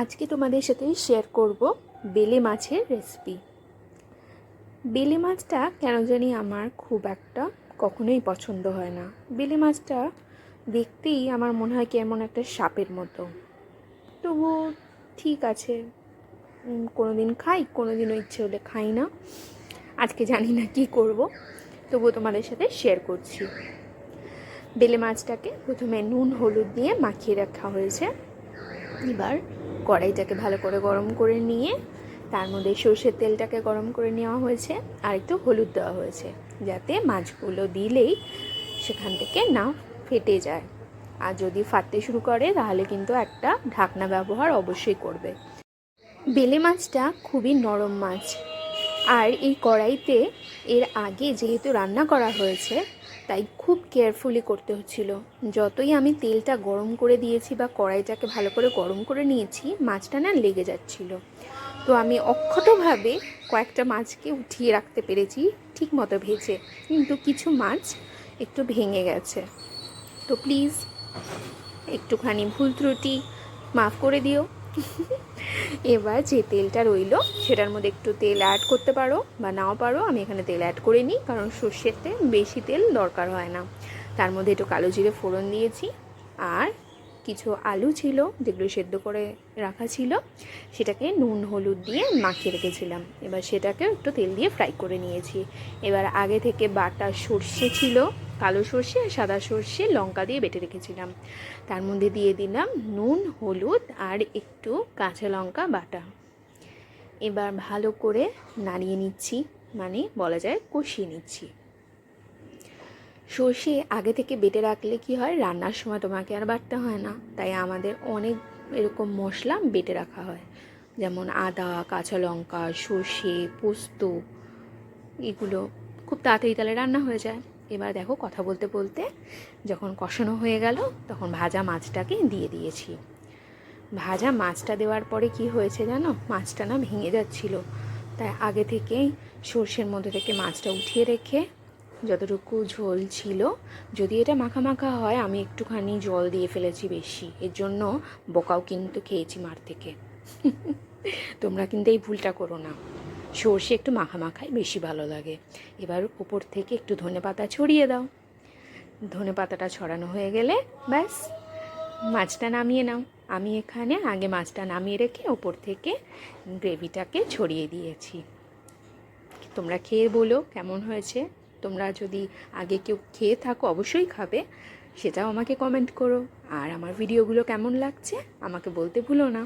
আজকে তোমাদের সাথে শেয়ার করব বেলে মাছের রেসিপি বেলে মাছটা কেন জানি আমার খুব একটা কখনোই পছন্দ হয় না। বেলে মাছটা দেখতেই আমার মনে হয় কেমন একটা সাপের মতো। তবু ঠিক আছে কোনো দিন খাই কোনো দিনও ইচ্ছে হলে খাই না। আজকে জানি না কি করব, তবুও তোমাদের সাথে শেয়ার করছি। বেলে মাছটাকে প্রথমে নুন, হলুদ দিয়ে মাখিয়ে রাখা হয়েছে। এবার কড়াইটাকে ভালো করে গরম করে নিয়ে, তার মধ্যে সর্ষের তেলটাকে গরম করে নেওয়া হয়েছে আর একটু হলুদ দেওয়া হয়েছে, যাতে মাছগুলো দিলেই সেখান থেকে না ফেটে যায়। আর যদি ফাটতে শুরু করে, তাহলে কিন্তু একটা ঢাকনা ব্যবহার অবশ্যই করবে। বেলে মাছটা খুবই নরম মাছ। আর এই কড়াইতে এর আগে যেহেতু রান্না করা হয়েছে তাই খুব কেয়ারফুলি করতে হচ্ছিল। যতই আমি তেলটা গরম করে দিয়েছি বা কড়াইটাকে ভালো করে গরম করে নিয়েছি, মাছটা না লেগে যাচ্ছিল। তো আমি অক্ষতভাবে কয়েকটা মাছকে উঠিয়ে রাখতে পেরেছি, ঠিক মতো ভেজে। কিন্তু কিছু মাছ একটু ভেঙে গেছে। তো প্লিজ একটুখানি ভুল ত্রুটি, মাফ করে দিও। এবার যে তেলটা রইল, সেটার মধ্যে একটু তেল অ্যাড করতে পারো বা নাও পারো, আমি এখানে তেল অ্যাড করে নিই, কারণ সর্ষের তেল বেশি তেল দরকার হয় না। তার মধ্যে একটু কালো জিরে ফোড়ন দিয়েছি, আর কিছু আলু ছিল, যেগুলো সেদ্ধ করে রাখা ছিল, সেটাকে নুন, হলুদ দিয়ে মাখিয়ে রেখেছিলাম। এবার সেটাকে একটু তেল দিয়ে ফ্রাই করে নিয়েছি। এবার আগে থেকে বাটা সর্ষে ছিল, কালো সর্ষে আর সাদা সর্ষে লঙ্কা দিয়ে বেটে রেখেছিলাম। তার মধ্যে দিয়ে দিলাম নুন, হলুদ আর একটু কাঁচা লঙ্কা বাটা। এবার ভালো করে নাড়িয়ে নিচ্ছি মানে বলা যায় কষিয়ে নিচ্ছি। সর্ষে আগে থেকে বেটে রাখলে কি হয়? রান্নার সময় তোমাকে আর বাটতে হয় না। তাই আমাদের অনেক এরকম মশলা বেটে রাখা হয়। যেমন আদা, কাঁচা লঙ্কা, সর্ষে, পোস্ত, এগুলো খুব তাড়াতাড়ি তাহলে রান্না হয়ে যায়। এবার দেখো কথা বলতে বলতে যখন কষানো হয়ে গেল, তখন ভাজা মাছটাকে দিয়ে দিয়েছি। ভাজা মাছটা দেওয়ার পরে কি হয়েছে জানো? মাছটা না ভেঙে যাচ্ছিল। তাই আগে থেকেই সর্ষের মধ্যে থেকে মাছটা উঠিয়ে রেখে যতটুকু ঝোল ছিল, যদি এটা মাখা মাখা হয়, আমি একটুখানি জল দিয়ে ফেলেছি বেশি। এর জন্য বোকাও কিন্তু খেয়েছি মার থেকে। তোমরা কিন্তু এই ভুলটা করো না। সর্ষে একটু মাখা মাখাই বেশি ভালো লাগে। এবার উপর থেকে একটু ধনে পাতা ছড়িয়ে দাও। ধনে পাতাটা ছড়ানো হয়ে গেলে ব্যাস, মাছটা নামিয়ে নাও। আমি এখানে আগে মাছটা নামিয়ে রেখে ওপর থেকে গ্রেভিটাকে ছড়িয়ে দিয়েছি। তোমরা খেয়ে বলো কেমন হয়েছে। তোমরা যদি আগে কেউ খেয়ে থাকো, অবশ্যই খাবে। সেটাও আমাকে কমেন্ট করো। আর আমার ভিডিওগুলো কেমন লাগছে, আমাকে বলতে ভুলো না।